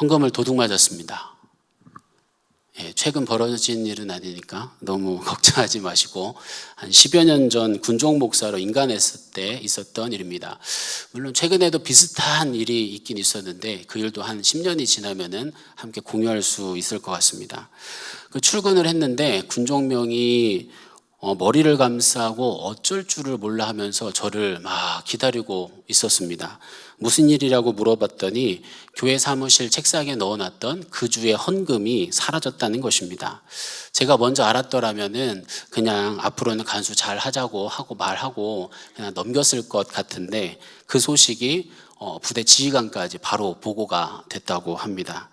헌금을 도둑 맞았습니다. 예, 최근 벌어진 일은 아니니까 너무 걱정하지 마시고 한 10여 년 전 군종 목사로 인간했을 때 있었던 일입니다. 물론 최근에도 비슷한 일이 있긴 있었는데 그 일도 한 10년이 지나면은 함께 공유할 수 있을 것 같습니다. 그 출근을 했는데 군종명이 어, 머리를 감싸고 어쩔 줄을 몰라 하면서 저를 막 기다리고 있었습니다. 무슨 일이라고 물어봤더니 교회 사무실 책상에 넣어놨던 그 주의 헌금이 사라졌다는 것입니다. 제가 먼저 알았더라면은 그냥 앞으로는 간수 잘 하자고 하고 말하고 그냥 넘겼을 것 같은데 그 소식이 어, 부대 지휘관까지 바로 보고가 됐다고 합니다.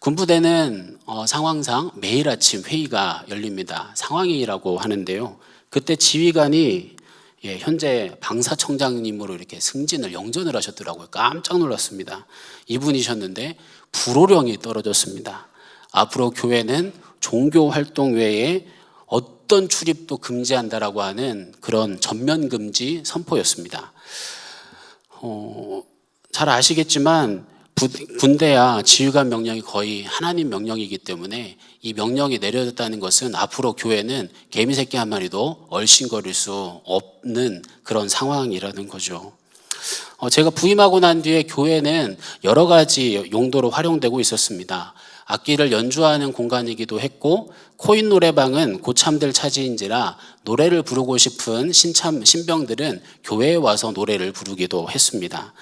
군부대는 어, 상황상 매일 아침 회의가 열립니다. 상황회의라고 하는데요. 그때 지휘관이 예, 현재 방사청장님으로 이렇게 승진을 영전을 하셨더라고요. 깜짝 놀랐습니다. 이분이셨는데 불호령이 떨어졌습니다. 앞으로 교회는 종교 활동 외에 어떤 출입도 금지한다라고 하는 그런 전면 금지 선포였습니다. 어, 잘 아시겠지만 부- 군대야 지휘관 명령이 거의 하나님 명령이기 때문에 이 명령이 내려졌다는 것은 앞으로 교회는 개미 새끼 한 마리도 얼씬거릴 수 없는 그런 상황이라는 거죠. 어, 제가 부임하고 난 뒤에 교회는 여러 가지 용도로 활용되고 있었습니다. 악기를 연주하는 공간이기도 했고 코인 노래방은 고참들 차지인지라 노래를 부르고 싶은 신참 신병들은 교회에 와서 노래를 부르기도 했습니다.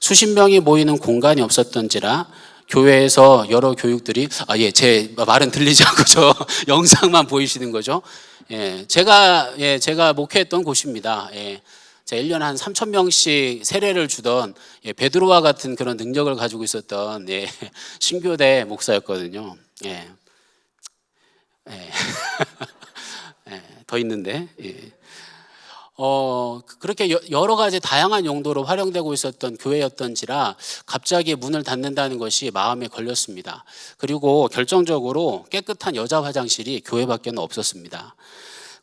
수십 명이 모이는 공간이 없었던지라 교회에서 여러 교육들이 아 예 제 말은 들리지 않고 저 영상만 보이시는 거죠. 예 제가 예 제가 목회했던 곳입니다. 예. 자, 1년에 한 3천 명씩 세례를 주던 예, 베드로와 같은 그런 능력을 가지고 있었던 예, 신교대 목사였거든요. 예. 예. 예, 더 있는데. 예. 어, 그렇게 여- 여러 가지 다양한 용도로 활용되고 있었던 교회였던지라 갑자기 문을 닫는다는 것이 마음에 걸렸습니다. 그리고 결정적으로 깨끗한 여자 화장실이 교회밖에 는 없었습니다.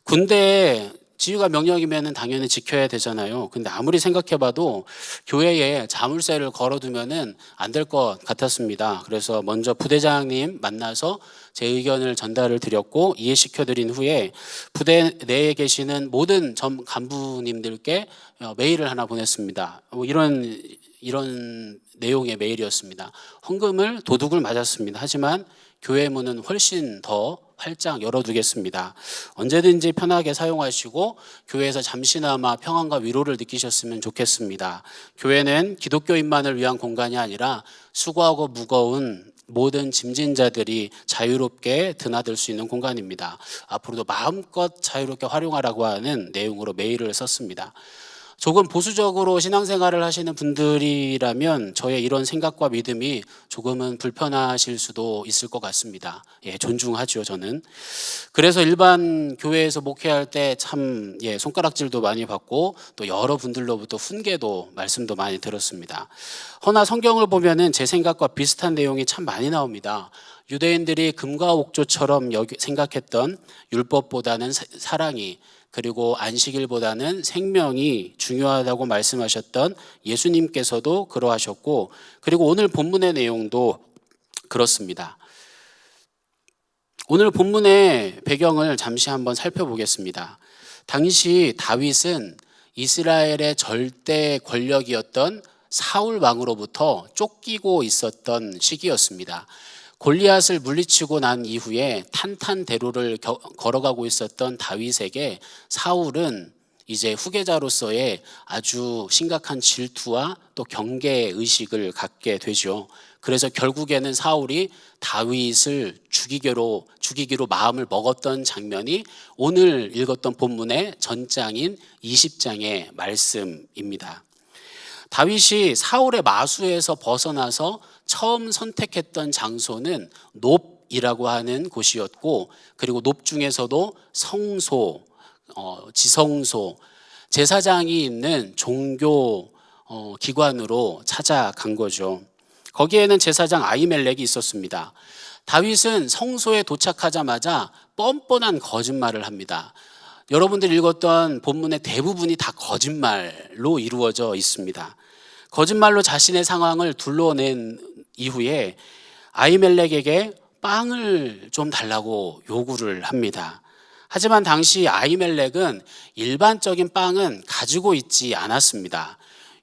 군대에 지휘가 명령이면 당연히 지켜야 되잖아요. 근데 아무리 생각해봐도 교회에 자물쇠를 걸어두면은 안 될 것 같았습니다. 그래서 먼저 부대장님 만나서 제 의견을 전달을 드렸고 이해시켜드린 후에 부대 내에 계시는 모든 전 간부님들께 어, 메일을 하나 보냈습니다. 뭐 이런 이런 내용의 메일이었습니다. 헌금을 도둑을 맞았습니다. 하지만 교회 문은 훨씬 더 활짝 열어두겠습니다. 언제든지 편하게 사용하시고 교회에서 잠시나마 평안과 위로를 느끼셨으면 좋겠습니다. 교회는 기독교인만을 위한 공간이 아니라 수고하고 무거운 모든 짐진자들이 자유롭게 드나들 수 있는 공간입니다. 앞으로도 마음껏 자유롭게 활용하라고 하는 내용으로 메일을 썼습니다. 조금 보수적으로 신앙생활을 하시는 분들이라면 저의 이런 생각과 믿음이 조금은 불편하실 수도 있을 것 같습니다. 예, 존중하죠, 저는. 그래서 일반 교회에서 목회할 때 참 예, 손가락질도 많이 받고 또 여러 분들로부터 훈계도 말씀도 많이 들었습니다. 허나 성경을 보면은 제 생각과 비슷한 내용이 참 많이 나옵니다. 유대인들이 금과 옥조처럼 생각했던 율법보다는 사- 사랑이 그리고 안식일보다는 생명이 중요하다고 말씀하셨던 예수님께서도 그러하셨고 그리고 오늘 본문의 내용도 그렇습니다. 오늘 본문의 배경을 잠시 한번 살펴보겠습니다. 당시 다윗은 이스라엘의 절대 권력이었던 사울 왕으로부터 쫓기고 있었던 시기였습니다. 골리앗을 물리치고 난 이후에 탄탄대로를 겨- 걸어가고 있었던 다윗에게 사울은 이제 후계자로서의 아주 심각한 질투와 또 경계 의식을 갖게 되죠. 그래서 결국에는 사울이 다윗을 죽이기로 죽이기로 마음을 먹었던 장면이 오늘 읽었던 본문의 전장인 20장의 말씀입니다. 다윗이 사울의 마수에서 벗어나서 처음 선택했던 장소는 높이라고 하는 곳이었고 그리고 높 중에서도 성소, 어, 지성소, 제사장이 있는 종교 어, 기관으로 찾아간 거죠. 거기에는 제사장 아이멜렉이 있었습니다. 다윗은 성소에 도착하자마자 뻔뻔한 거짓말을 합니다. 여러분들이 읽었던 본문의 대부분이 다 거짓말로 이루어져 있습니다. 거짓말로 자신의 상황을 둘러낸 이후에 아이멜렉에게 빵을 좀 달라고 요구를 합니다. 하지만 당시 아이멜렉은 일반적인 빵은 가지고 있지 않았습니다.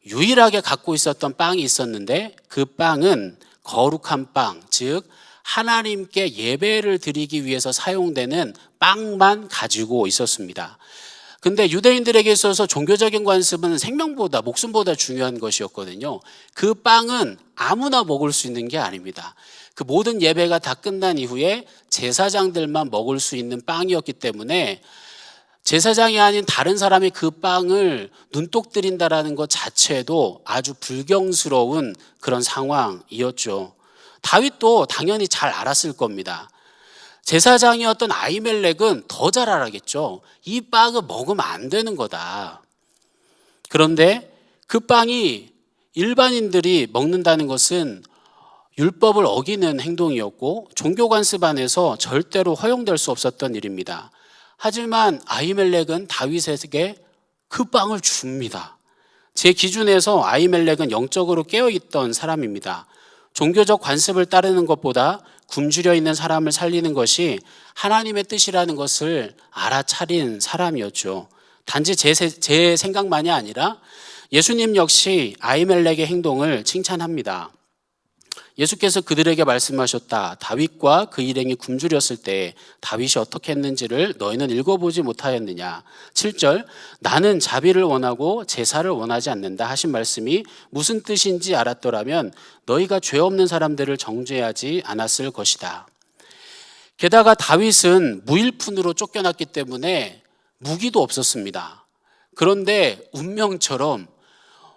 유일하게 갖고 있었던 빵이 있었는데 그 빵은 거룩한 빵, 즉 하나님께 예배를 드리기 위해서 사용되는 빵만 가지고 있었습니다. 근데 유대인들에게 있어서 종교적인 관습은 생명보다 목숨보다 중요한 것이었거든요. 그 빵은 아무나 먹을 수 있는 게 아닙니다. 그 모든 예배가 다 끝난 이후에 제사장들만 먹을 수 있는 빵이었기 때문에 제사장이 아닌 다른 사람이 그 빵을 눈독 들인다라는 것 자체도 아주 불경스러운 그런 상황이었죠. 다윗도 당연히 잘 알았을 겁니다. 제사장이었던 아이멜렉은 더 잘 알았겠죠. 이 빵을 먹으면 안 되는 거다. 그런데 그 빵이 일반인들이 먹는다는 것은 율법을 어기는 행동이었고 종교 관습 안에서 절대로 허용될 수 없었던 일입니다. 하지만 아이멜렉은 다윗에게 그 빵을 줍니다. 제 기준에서 아이멜렉은 영적으로 깨어있던 사람입니다. 종교적 관습을 따르는 것보다 굶주려 있는 사람을 살리는 것이 하나님의 뜻이라는 것을 알아차린 사람이었죠. 단지 제, 제 생각만이 아니라 예수님 역시 아이멜렉의 행동을 칭찬합니다. 예수께서 그들에게 말씀하셨다. 다윗과 그 일행이 굶주렸을 때 다윗이 어떻게 했는지를 너희는 읽어보지 못하였느냐. 7절 나는 자비를 원하고 제사를 원하지 않는다 하신 말씀이 무슨 뜻인지 알았더라면 너희가 죄 없는 사람들을 정죄하지 않았을 것이다. 게다가 다윗은 무일푼으로 쫓겨났기 때문에 무기도 없었습니다. 그런데 운명처럼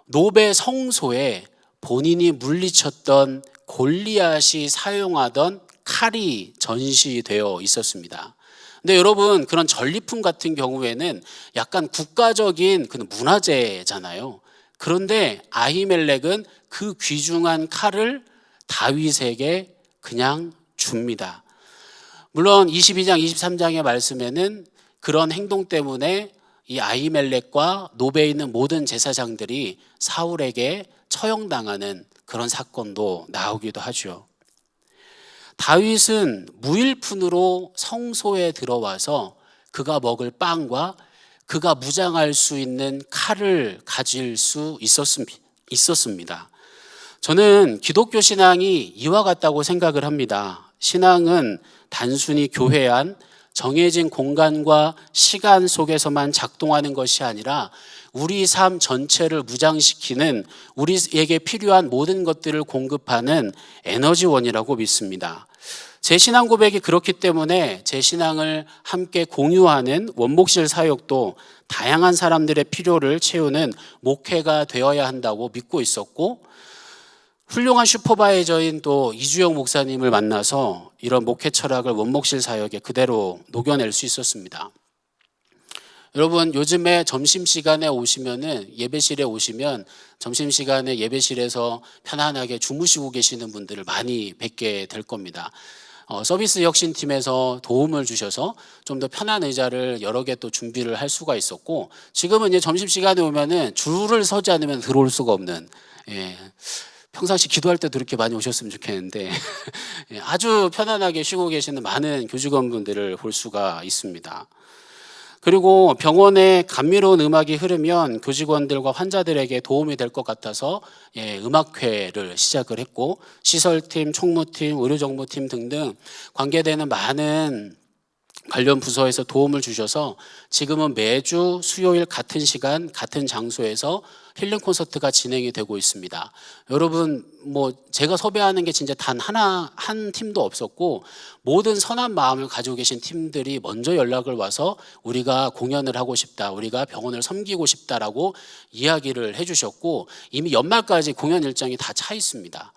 노베 성소에 본인이 물리쳤던 골리앗이 사용하던 칼이 전시되어 있었습니다. 근데 여러분 그런 전리품 같은 경우에는 약간 국가적인 그 문화재잖아요. 그런데 아히멜렉은 그 귀중한 칼을 다윗에게 그냥 줍니다. 물론 22장, 23장의 말씀에는 그런 행동 때문에 이 아히멜렉과 노베에 있는 모든 제사장들이 사울에게 처형당하는 그런 사건도 나오기도 하죠. 다윗은 무일푼으로 성소에 들어와서 그가 먹을 빵과 그가 무장할 수 있는 칼을 가질 수 있었습니다. 저는 기독교 신앙이 이와 같다고 생각을 합니다. 신앙은 단순히 교회 안 정해진 공간과 시간 속에서만 작동하는 것이 아니라 우리 삶 전체를 무장시키는 우리에게 필요한 모든 것들을 공급하는 에너지원이라고 믿습니다. 제 신앙 고백이 그렇기 때문에 제 신앙을 함께 공유하는 원목실 사역도 다양한 사람들의 필요를 채우는 목회가 되어야 한다고 믿고 있었고 훌륭한 슈퍼바이저인 또 이주영 목사님을 만나서 이런 목회 철학을 원목실 사역에 그대로 녹여낼 수 있었습니다. 여러분 요즘에 점심 시간에 오시면은 예배실에 오시면 점심 시간에 예배실에서 편안하게 주무시고 계시는 분들을 많이 뵙게 될 겁니다. 어, 서비스 혁신팀에서 도움을 주셔서 좀 더 편한 의자를 여러 개 또 준비를 할 수가 있었고 지금은 이제 점심 시간에 오면은 줄을 서지 않으면 들어올 수가 없는 예. 평상시 기도할 때도 이렇게 많이 오셨으면 좋겠는데 예, 아주 편안하게 쉬고 계시는 많은 교직원분들을 볼 수가 있습니다. 그리고 병원에 감미로운 음악이 흐르면 교직원들과 환자들에게 도움이 될 것 같아서 예, 음악회를 시작을 했고 시설팀, 총무팀, 의료정보팀 등등 관계되는 많은 관련 부서에서 도움을 주셔서 지금은 매주 수요일 같은 시간 같은 장소에서 힐링 콘서트가 진행이 되고 있습니다. 여러분 뭐 제가 섭외하는 게 진짜 단 하나 한 팀도 없었고 모든 선한 마음을 가지고 계신 팀들이 먼저 연락을 와서 우리가 공연을 하고 싶다. 우리가 병원을 섬기고 싶다라고 이야기를 해 주셨고 이미 연말까지 공연 일정이 다 차 있습니다.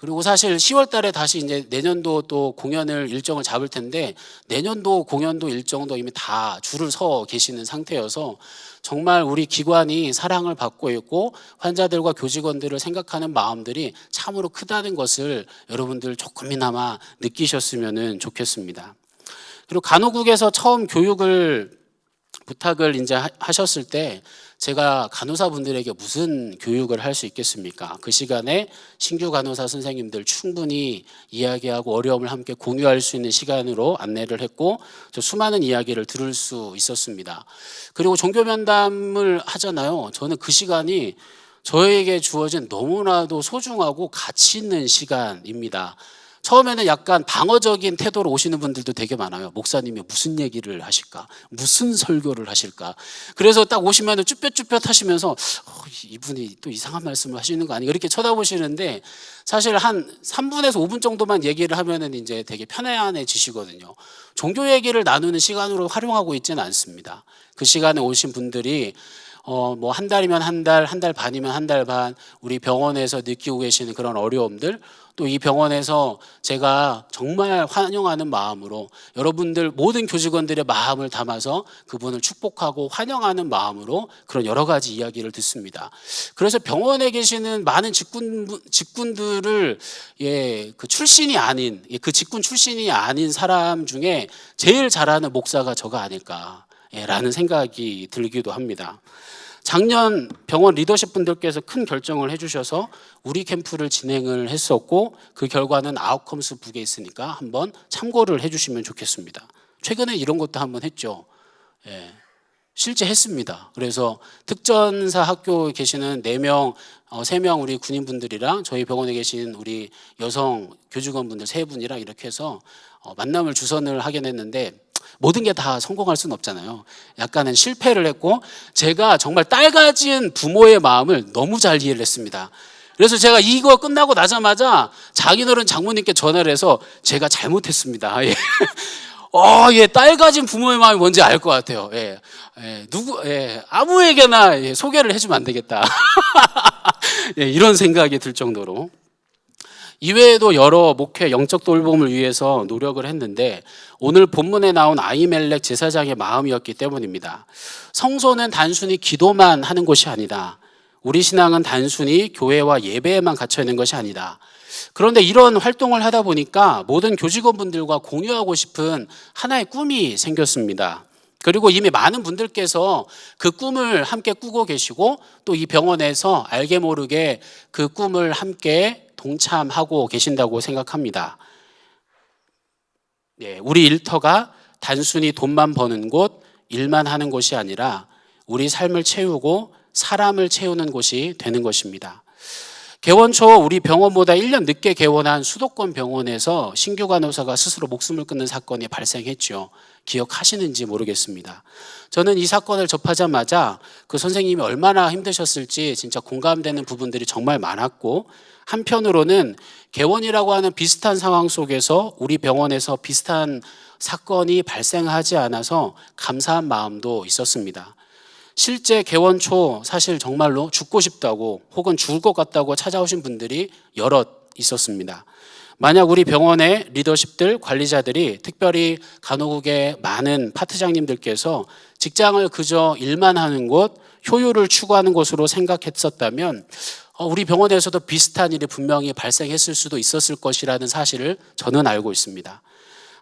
그리고 사실 10월 달에 다시 이제 내년도 또 공연을 일정을 잡을 텐데 내년도 공연도 일정도 이미 다 줄을 서 계시는 상태여서 정말 우리 기관이 사랑을 받고 있고 환자들과 교직원들을 생각하는 마음들이 참으로 크다는 것을 여러분들 조금이나마 느끼셨으면 좋겠습니다. 그리고 간호국에서 처음 교육을 부탁을 이제 하- 하셨을 때 제가 간호사분들에게 무슨 교육을 할 수 있겠습니까? 그 시간에 신규 간호사 선생님들 충분히 이야기하고 어려움을 함께 공유할 수 있는 시간으로 안내를 했고 저 수많은 이야기를 들을 수 있었습니다. 그리고 종교 면담을 하잖아요. 저는 그 시간이 저에게 주어진 너무나도 소중하고 가치 있는 시간입니다. 처음에는 약간 방어적인 태도로 오시는 분들도 되게 많아요. 목사님이 무슨 얘기를 하실까? 무슨 설교를 하실까? 그래서 딱 오시면 쭈뼛쭈뼛 하시면서 어, 이분이 또 이상한 말씀을 하시는 거 아니가 이렇게 쳐다보시는데 사실 한 3분에서 5분 정도만 얘기를 하면은 이제 되게 편안해지시거든요. 종교 얘기를 나누는 시간으로 활용하고 있지는 않습니다. 그 시간에 오신 분들이 어, 뭐 한 달이면 한 달, 한 달 반이면 한 달 반, 우리 병원에서 느끼고 계시는 그런 어려움들, 또 이 병원에서 제가 정말 환영하는 마음으로 여러분들 모든 교직원들의 마음을 담아서 그분을 축복하고 환영하는 마음으로 그런 여러 가지 이야기를 듣습니다. 그래서 병원에 계시는 많은 직군 직군들을 예, 그 출신이 아닌 예, 그 직군 출신이 아닌 사람 중에 제일 잘하는 목사가 저가 아닐까. 예, 라는 생각이 들기도 합니다. 작년 병원 리더십 분들께서 큰 결정을 해주셔서 우리 캠프를 진행을 했었고 그 결과는 아웃컴스 북에 있으니까 한번 참고를 해주시면 좋겠습니다. 최근에 이런 것도 한번 했죠. 예, 실제 했습니다. 그래서 특전사 학교에 계시는 네 명, 어, 세명 우리 군인분들이랑 저희 병원에 계신 우리 여성 교직원분들 세 분이랑 이렇게 해서 어, 만남을 주선을 하긴 했는데 모든 게 다 성공할 수는 없잖아요. 약간은 실패를 했고 제가 정말 딸 가진 부모의 마음을 너무 잘 이해를 했습니다. 그래서 제가 이거 끝나고 나자마자 장인어른 장모님께 전화를 해서 제가 잘못했습니다. 예. 어, 예, 딸 가진 부모의 마음이 뭔지 알 것 같아요. 예, 예, 누구, 예, 아무에게나 예, 소개를 해주면 안 되겠다. 예, 이런 생각이 들 정도로. 이외에도 여러 목회 영적 돌봄을 위해서 노력을 했는데 오늘 본문에 나온 아이멜렉 제사장의 마음이었기 때문입니다. 성소는 단순히 기도만 하는 곳이 아니다. 우리 신앙은 단순히 교회와 예배에만 갇혀 있는 것이 아니다. 그런데 이런 활동을 하다 보니까 모든 교직원분들과 공유하고 싶은 하나의 꿈이 생겼습니다. 그리고 이미 많은 분들께서 그 꿈을 함께 꾸고 계시고 또 이 병원에서 알게 모르게 그 꿈을 함께 동참하고 계신다고 생각합니다. 예, 우리 일터가 단순히 돈만 버는 곳, 일만 하는 곳이 아니라 우리 삶을 채우고 사람을 채우는 곳이 되는 것입니다. 개원 초 우리 병원보다 1년 늦게 개원한 수도권 병원에서 신규 간호사가 스스로 목숨을 끊는 사건이 발생했죠. 기억하시는지 모르겠습니다. 저는 이 사건을 접하자마자 그 선생님이 얼마나 힘드셨을지 진짜 공감되는 부분들이 정말 많았고 한편으로는 개원이라고 하는 비슷한 상황 속에서 우리 병원에서 비슷한 사건이 발생하지 않아서 감사한 마음도 있었습니다. 실제 개원 초 사실 정말로 죽고 싶다고 혹은 죽을 것 같다고 찾아오신 분들이 여럿 있었습니다. 만약 우리 병원의 리더십들, 관리자들이 특별히 간호국의 많은 파트장님들께서 직장을 그저 일만 하는 곳, 효율을 추구하는 곳으로 생각했었다면 어, 우리 병원에서도 비슷한 일이 분명히 발생했을 수도 있었을 것이라는 사실을 저는 알고 있습니다.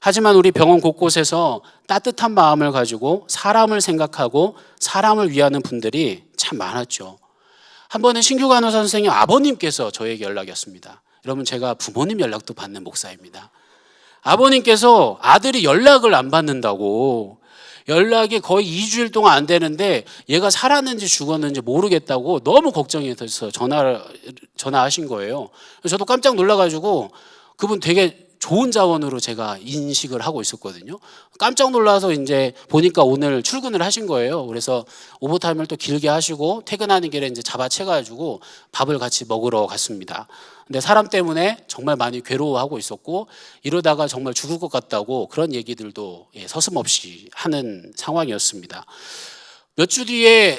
하지만 우리 병원 곳곳에서 따뜻한 마음을 가지고 사람을 생각하고 사람을 위하는 분들이 참 많았죠. 한 번은 신규 간호사 선생님 아버님께서 저에게 연락이 왔습니다. 여러분 제가 부모님 연락도 받는 목사입니다. 아버님께서 아들이 연락을 안 받는다고 연락이 거의 2주일 동안 안 되는데 얘가 살았는지 죽었는지 모르겠다고 너무 걱정이 돼서 전화를 전화하신 거예요. 저도 깜짝 놀라 가지고 그분 되게 좋은 자원으로 제가 인식을 하고 있었거든요. 깜짝 놀라서 이제 보니까 오늘 출근을 하신 거예요. 그래서 오버타임을 또 길게 하시고 퇴근하는 길에 이제 잡아채가지고 밥을 같이 먹으러 갔습니다. 근데 사람 때문에 정말 많이 괴로워하고 있었고 이러다가 정말 죽을 것 같다고 그런 얘기들도 예, 서슴없이 하는 상황이었습니다. 몇 주 뒤에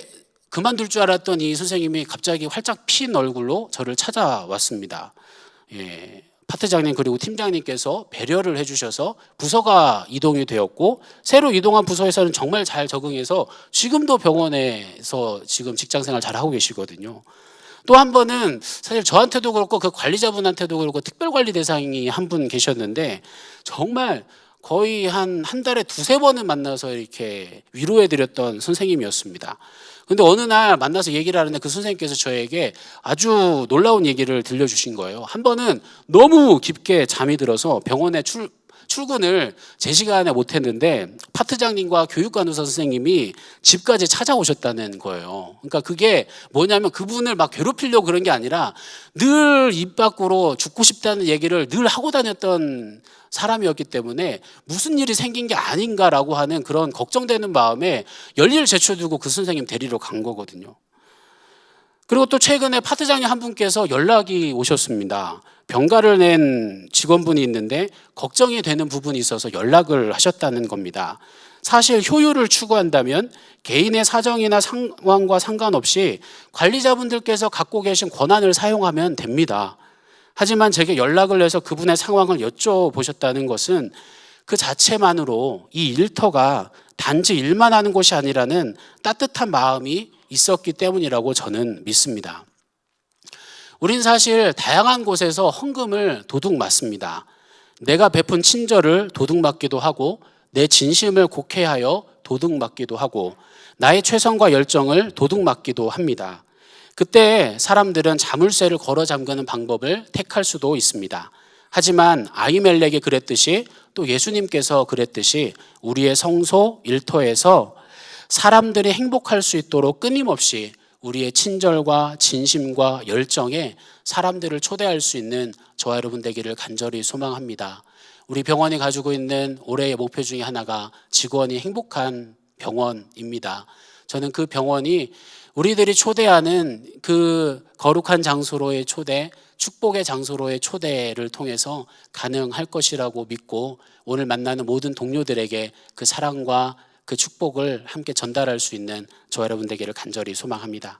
그만둘 줄 알았던 이 선생님이 갑자기 활짝 핀 얼굴로 저를 찾아왔습니다. 예, 파트장님 그리고 팀장님께서 배려를 해주셔서 부서가 이동이 되었고 새로 이동한 부서에서는 정말 잘 적응해서 지금도 병원에서 지금 직장생활 잘 하고 계시거든요. 또 한 번은 사실 저한테도 그렇고 그 관리자분한테도 그렇고 특별관리 대상이 한 분 계셨는데 정말 거의 한 한 달에 두세 번은 만나서 이렇게 위로해 드렸던 선생님이었습니다. 근데 어느 날 만나서 얘기를 하는데 그 선생님께서 저에게 아주 놀라운 얘기를 들려주신 거예요. 한 번은 너무 깊게 잠이 들어서 병원에 출, 출근을 제 시간에 못 했는데 파트장님과 교육간호사 선생님이 집까지 찾아오셨다는 거예요. 그러니까 그게 뭐냐면 그분을 막 괴롭히려고 그런 게 아니라 늘 입 밖으로 죽고 싶다는 얘기를 늘 하고 다녔던 사람이었기 때문에 무슨 일이 생긴 게 아닌가라고 하는 그런 걱정되는 마음에 열일을 제쳐두고 그 선생님 데리러 간 거거든요. 그리고 또 최근에 파트장님 한 분께서 연락이 오셨습니다. 병가를 낸 직원분이 있는데 걱정이 되는 부분이 있어서 연락을 하셨다는 겁니다. 사실 효율을 추구한다면 개인의 사정이나 상황과 상관없이 관리자분들께서 갖고 계신 권한을 사용하면 됩니다. 하지만 제게 연락을 해서 그분의 상황을 여쭤보셨다는 것은 그 자체만으로 이 일터가 단지 일만 하는 곳이 아니라는 따뜻한 마음이 있었기 때문이라고 저는 믿습니다. 우린 사실 다양한 곳에서 헌금을 도둑 맞습니다. 내가 베푼 친절을 도둑 맞기도 하고 내 진심을 곡해하여 도둑 맞기도 하고 나의 최선과 열정을 도둑 맞기도 합니다. 그때 사람들은 자물쇠를 걸어 잠그는 방법을 택할 수도 있습니다. 하지만 아이멜렉이 그랬듯이 또 예수님께서 그랬듯이 우리의 성소 일터에서 사람들이 행복할 수 있도록 끊임없이 우리의 친절과 진심과 열정에 사람들을 초대할 수 있는 저와 여러분 되기를 간절히 소망합니다. 우리 병원이 가지고 있는 올해의 목표 중에 하나가 직원이 행복한 병원입니다. 저는 그 병원이 우리들이 초대하는 그 거룩한 장소로의 초대, 축복의 장소로의 초대를 통해서 가능할 것이라고 믿고 오늘 만나는 모든 동료들에게 그 사랑과 그 축복을 함께 전달할 수 있는 저와 여러분 되기를 간절히 소망합니다.